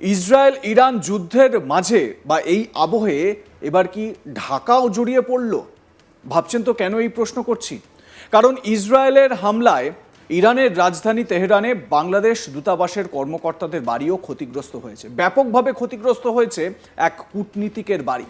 Israel Iran যুদ্ধের মাঝে বা এই আবহে এবার কি ঢাকাও জড়িয়ে পড়ল? ভাবছেন তো কেন এই প্রশ্ন করছি? কারণ ইসরায়েলের হামলায় ইরানের রাজধানী তেহরানে বাংলাদেশ দূতাবাসের কর্মকর্তাদের বাড়িও ক্ষতিগ্রস্ত হয়েছে। ব্যাপকভাবে ক্ষতিগ্রস্ত হয়েছে এক কূটনীতিকের বাড়ি।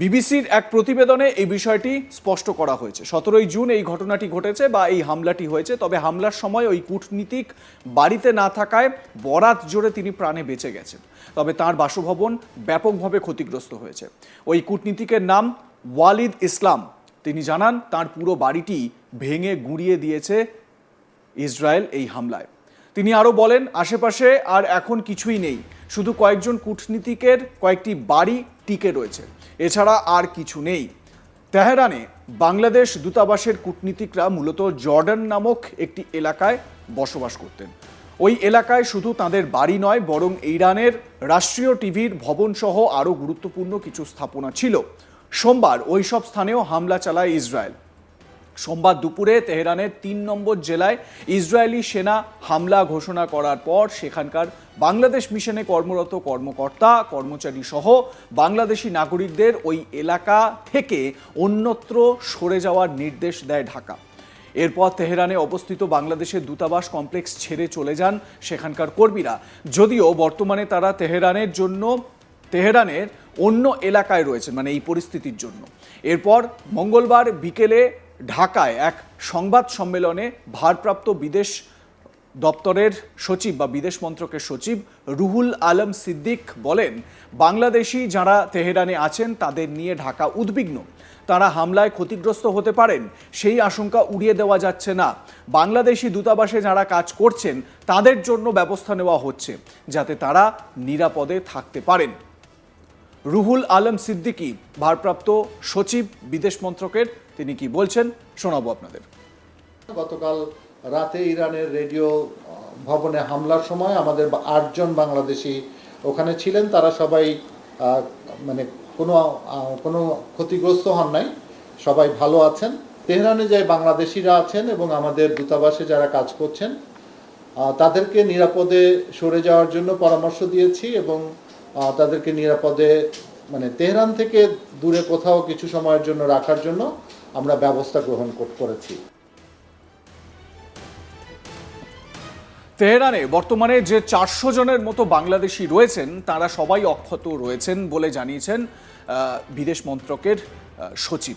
বিবিসির এক প্রতিবেদনে এই বিষয়টি স্পষ্ট করা হয়েছে। সতেরোই জুন এই ঘটনাটি ঘটেছে বা এই হামলাটি হয়েছে, তবে হামলার সময় ওই কূটনীতিক বাড়িতে না থাকায় বরাত জোরে তিনি প্রাণে বেঁচে গেছেন। তবে তার বাসভবন ব্যাপকভাবে ক্ষতিগ্রস্ত হয়েছে। ওই কূটনীতিকের নাম ওয়ালিদ ইসলাম। তিনি জানান, তার পুরো বাড়িটি ভেঙে গুঁড়িয়ে দিয়েছে ইসরায়েল এই হামলায়। তিনি আরও বলেন, আশেপাশে আর এখন কিছুই নেই। শুধু কয়েকজন কূটনীতিকের কয়েকটি বাড়ি টিকে রয়েছে। এছাড়া আর কিছু নেই। তেহরানে বাংলাদেশ দূতাবাসের কূটনীতিকরা মূলত জর্ডান নামক একটি এলাকায় বসবাস করতেন। ওই এলাকায় শুধু তাদের বাড়ি নয়, বরং ইরানের রাষ্ট্রীয় টিভির ভবনসহ আরও গুরুত্বপূর্ণ কিছু স্থাপনা ছিল। সোমবার ওই সব স্থানেও হামলা চালায় ইসরায়েল। সোমবার দুপুরে তেহরানের তিন নম্বর জেলায় ইসরায়েলি সেনা হামলা ঘোষণা করার পর সেখানকার বাংলাদেশ মিশনে কর্মরত কর্মকর্তা, কর্মচারী সহ বাংলাদেশি নাগরিকদের ওই এলাকা থেকে অন্যত্র সরে যাওয়ার নির্দেশ দেয় ঢাকা। এরপর তেহরানে অবস্থিত বাংলাদেশের দূতাবাস কমপ্লেক্স ছেড়ে চলে যান সেখানকার কর্মীরা। যদিও বর্তমানে তারা তেহরানের জন্য, তেহরানের অন্য এলাকায় রয়েছেন মানে এই পরিস্থিতির জন্য। এরপর মঙ্গলবার বিকেলে ঢাকায় এক সংবাদ সম্মেলনে ভারপ্রাপ্ত বিদেশ দপ্তরের সচিব বা বিদেশ মন্ত্রকের সচিব রুহুল আলম সিদ্দিক বলেন, বাংলাদেশি যারা তেহরানে আছেন তাদের নিয়ে ঢাকা উদ্বিগ্ন। তারা হামলায় ক্ষতিগ্রস্ত হতে পারেন, সেই আশঙ্কা উড়িয়ে দেওয়া যাচ্ছে না। বাংলাদেশি দূতাবাসে যারা কাজ করছেন, তাদের জন্য ব্যবস্থা নেওয়া হচ্ছে, যাতে তারা নিরাপদে থাকতে পারেন। রুহুল আলম সিদ্দিকী, ভারপ্রাপ্ত সচিব, বিদেশ মন্ত্রকের, তিনি কি বলছেন, শোনাবো আপনাদের। গতকাল রাতে ইরানের রেডিও ভবনে হামলার সময় আমাদের আটজন বাংলাদেশি ওখানে ছিলেন। তারা সবাই মানে কোনো কোনো ক্ষতিগ্রস্ত হন নাই। সবাই ভালো আছেন। তেহরানে যে বাংলাদেশিরা আছেন এবং আমাদের দূতাবাসে যারা কাজ করছেন তাদেরকে নিরাপদে সরে যাওয়ার জন্য পরামর্শ দিয়েছি এবং তাদেরকে নিরাপদে মানে তেহরান থেকে দূরে কোথাও কিছু সময়ের জন্য রাখার জন্য আমরা ব্যবস্থা গ্রহণ কর- করেছি। তেহরানে বর্তমানে যে চারশো জনের মতো বাংলাদেশি রয়েছেন, তারা সবাই অক্ষত রয়েছেন বলে জানিয়েছেন বিদেশ মন্ত্রকের সচিব।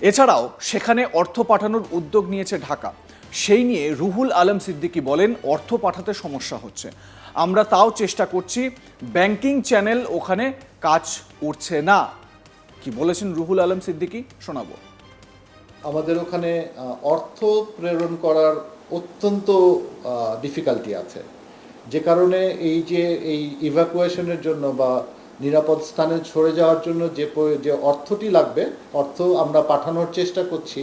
এছাড়াও সেখানে অর্থ পাঠানোর উদ্যোগ নিয়েছে ঢাকা। সেই নিয়ে রুহুল আলম সিদ্দিকী বলেন, অর্থ পাঠাতে সমস্যা হচ্ছে। আমরা তাও চেষ্টা করছি, ব্যাংকিং চ্যানেল ওখানে কাজ করছে না। কি বলেছেন রুহুল আলম সিদ্দিকি? শোনাবো। আমাদের ওখানে অর্থ প্রেরণ করার অত্যন্ত ডিফিকাল্টি আছে। যে কারণে এই যে, এই ইভ্যাকুয়েশনের জন্য বা নিরাপদ স্থানে সরে যাওয়ার জন্য যে যে অর্থটি লাগবে, অর্থ আমরা পাঠানোর চেষ্টা করছি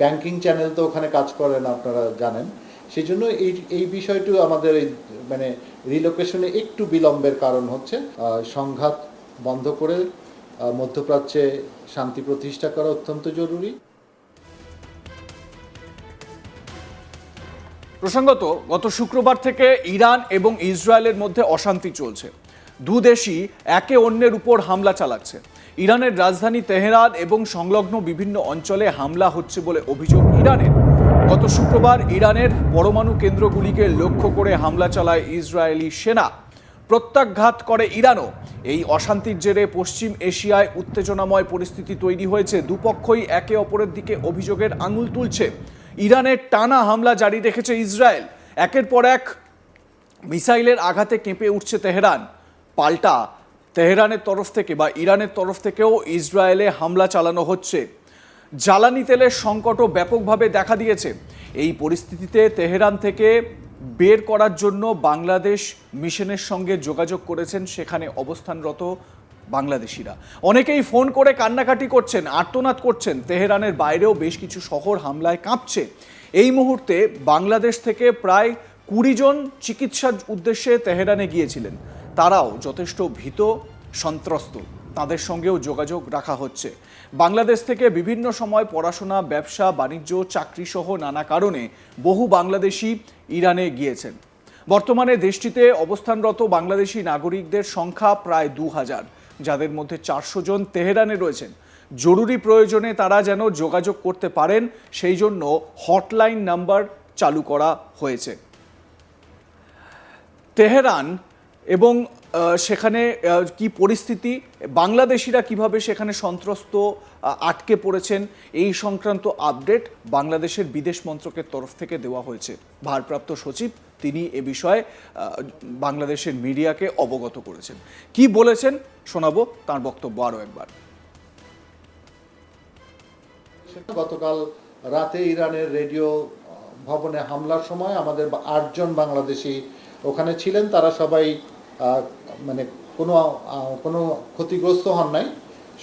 ব্যাংকিং চ্যানেল তো ওখানে কাজ করে না, আপনারা জানেন। সেই জন্য এই এই বিষয়টি আমাদের এই মানে রিলোকেশনে একটু বিলম্বের কারণ হচ্ছে সংঘাত বন্ধ করে মধ্যপ্রাচ্যে শান্তি প্রতিষ্ঠা করা অত্যন্ত জরুরি। প্রসঙ্গত, গত শুক্রবার থেকে ইরান এবং ইসরায়েলের মধ্যে অশান্তি চলছে। দু দেশই একে অন্যের উপর হামলা চালাচ্ছে। ইরানের রাজধানী তেহরান এবং সংলগ্ন বিভিন্ন অঞ্চলে হামলা হচ্ছে বলে অভিযোগ ইরানের। গত শুক্রবার ইরানের পরমাণু কেন্দ্রগুলিকে লক্ষ্য করে হামলা চালায় ইসরায়েলি সেনা। প্রত্যাঘাত করে ইরানও। এই অশান্তির জেরে পশ্চিম এশিয়ায় উত্তেজনাময় পরিস্থিতি তৈরি হয়েছে। দুপক্ষই একে অপরের দিকে অভিযোগের আঙুল তুলছে। ইরানের টানা হামলা জারি রেখেছে ইসরায়েল। একের পর এক মিসাইলের আঘাতে কেঁপে উঠছে তেহরান। পাল্টা তেহরানের তরফ থেকে বা ইরানের তরফ থেকেও ইসরায়েলে হামলা চালানো হচ্ছে। জ্বালানি তেলের সংকটও ব্যাপকভাবে দেখা দিয়েছে। এই পরিস্থিতিতে তেহরান থেকে বের করার জন্য বাংলাদেশ মিশনের সঙ্গে যোগাযোগ করেছেন, সেখানে অবস্থানরত বাংলাদেশিরা। অনেকেই ফোন করে কান্নাকাটি করছেন, আর্তনাদ করছেন। তেহরানের বাইরেও বেশ কিছু শহর হামলায় কাঁপছে। এই মুহূর্তে বাংলাদেশ থেকে প্রায় কুড়ি জন চিকিৎসার উদ্দেশ্যে তেহরানে গিয়েছিলেন। তারাও যথেষ্ট ভীত, সন্ত্রস্ত। তাদের সঙ্গেও যোগাযোগ রাখা হচ্ছে। বাংলাদেশ থেকে বিভিন্ন সময় পড়াশোনা, ব্যবসা, বাণিজ্য চাকরি সহ নানা কারণে বহু বাংলাদেশি ইরানে গিয়েছেন। বর্তমানে দেশটিতে অবস্থানরত বাংলাদেশি নাগরিকদের সংখ্যা প্রায় দু হাজার যাদের মধ্যে চারশো জন তেহরানে রয়েছেন। জরুরি প্রয়োজনে তারা যেন যোগাযোগ করতে পারেন, সেই জন্য হটলাইন নাম্বার চালু করা হয়েছে। তেহরান এবং সেখানে কি পরিস্থিতি, বাংলাদেশিরা কীভাবে সেখানে সন্ত্রস্ত আটকে পড়েছেন, এই সংক্রান্ত আপডেট বাংলাদেশের বিদেশ মন্ত্রকের তরফ থেকে দেওয়া হয়েছে। ভারপ্রাপ্ত সচিব, তিনি এ বিষয়ে বাংলাদেশের মিডিয়াকে অবগত করেছেন। কি বলেছেন, শোনাবো তার বক্তব্য আরও একবার। গতকাল রাতে ইরানের রেডিও ভবনে হামলার সময় আমাদের আটজন বাংলাদেশি ওখানে ছিলেন, তারা সবাই মানে কোনো কোনো ক্ষতিগ্রস্ত হন নাই।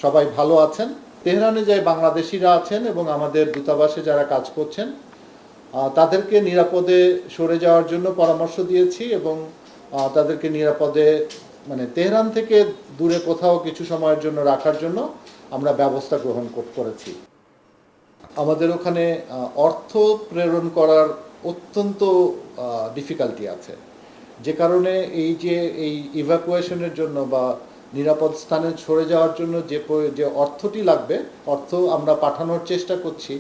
সবাই ভালো আছেন। তেহরানে যে বাংলাদেশিরা আছেন এবং আমাদের দূতাবাসে যারা কাজ করছেন তাদেরকে নিরাপদে সরে যাওয়ার জন্য পরামর্শ দিয়েছি এবং তাদেরকে নিরাপদে মানে তেহরান থেকে দূরে কোথাও কিছু সময়ের জন্য রাখার জন্য আমরা ব্যবস্থা গ্রহণ করেছি। আমাদের ওখানে অর্থ প্রেরণ করার অত্যন্ত ডিফিকাল্টি আছে। যে কারণে এই যে এই ইভ্যাকুয়েশনের জন্য বা নিরাপদ স্থানে সরে যাওয়ার জন্য যে যে অর্থটি লাগবে, অর্থ আমরা পাঠানোর চেষ্টা করছি।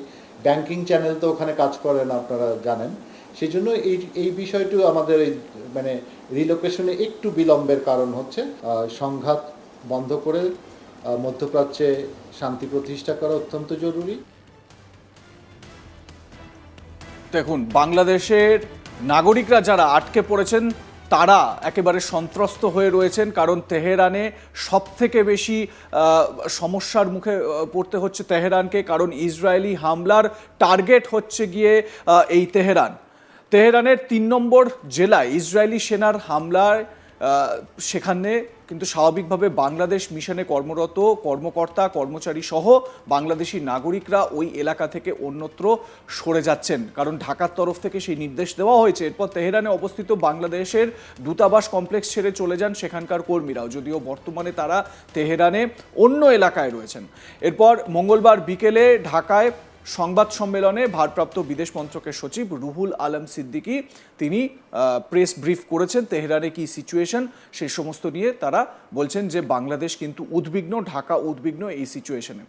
ব্যাংকিং চ্যানেল তো ওখানে কাজ করে না, আপনারা জানেন। সেই জন্য এই এই বিষয়টি আমাদের এই মানে রিলোকেশনে একটু বিলম্বের কারণ হচ্ছে সংঘাত বন্ধ করে মধ্যপ্রাচ্যে শান্তি প্রতিষ্ঠা করা অত্যন্ত জরুরি। দেখুন, বাংলাদেশের নাগরিকরা যারা আটকে পড়েছেন তারা একেবারে সন্ত্রস্ত হয়ে রয়েছেন, কারণ তেহরানে সব থেকে বেশি সমস্যার মুখে পড়তে হচ্ছে তেহরানকে, কারণ ইসরায়েলি হামলার টার্গেট হচ্ছে গিয়ে এই তেহরান। তেহরানের তিন নম্বর জেলায় ইসরায়েলি সেনার হামলায় সেখানে কিন্তু স্বাভাবিকভাবে বাংলাদেশ মিশনে কর্মরত কর্মকর্তা, কর্মচারী সহ বাংলাদেশি নাগরিকরা ওই এলাকা থেকে অন্যত্র সরে যাচ্ছেন। কারণ ঢাকার তরফ থেকে সেই নির্দেশ দেওয়া হয়েছে। এরপর তেহরানে অবস্থিত বাংলাদেশের দূতাবাস কমপ্লেক্স ছেড়ে চলে যান সেখানকার কর্মীরাও। যদিও বর্তমানে তারা তেহরানে অন্য এলাকায় রয়েছেন। এরপর মঙ্গলবার বিকেলে ঢাকায় সংবাদ সম্মেলনে ভারপ্রাপ্ত বিদেশ মন্ত্রকের সচিব রুহুল আলম সিদ্দিকী তিনি প্রেস ব্রিফ করেছেন তেহরানে কি সিচুয়েশন সেই সমস্ত নিয়ে তারা বলছেন যে বাংলাদেশ কিন্তু উদ্বিগ্ন, ঢাকা উদ্বিগ্ন এই সিচুয়েশনে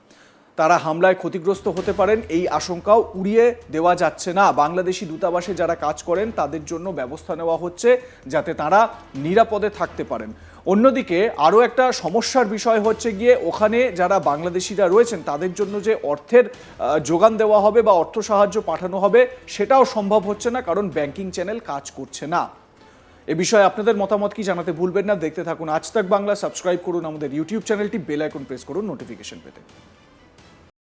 তারা হামলায় ক্ষতিগ্রস্ত হতে পারেন, এই আশঙ্কাও উড়িয়ে দেওয়া যাচ্ছে না। বাংলাদেশি দূতাবাসে যারা কাজ করেন, তাদের জন্য ব্যবস্থা নেওয়া হচ্ছে যাতে তারা নিরাপদে থাকতে পারেন। অন্যদিকে আরও একটা সমস্যার বিষয় হচ্ছে গিয়ে ওখানে যারা বাংলাদেশিরা রয়েছেন, তাদের জন্য যে অর্থের যোগান দেওয়া হবে বা অর্থ সাহায্য পাঠানো হবে, সেটাও সম্ভব হচ্ছে না কারণ ব্যাংকিং চ্যানেল কাজ করছে না। এ বিষয়ে আপনাদের মতামত কি জানাতে ভুলবেন না। দেখতে থাকুন আজ তাক বাংলা সাবস্ক্রাইব করুন আমাদের ইউটিউব চ্যানেলটি বেল আইকন প্রেস করুন নোটিফিকেশন পেতে।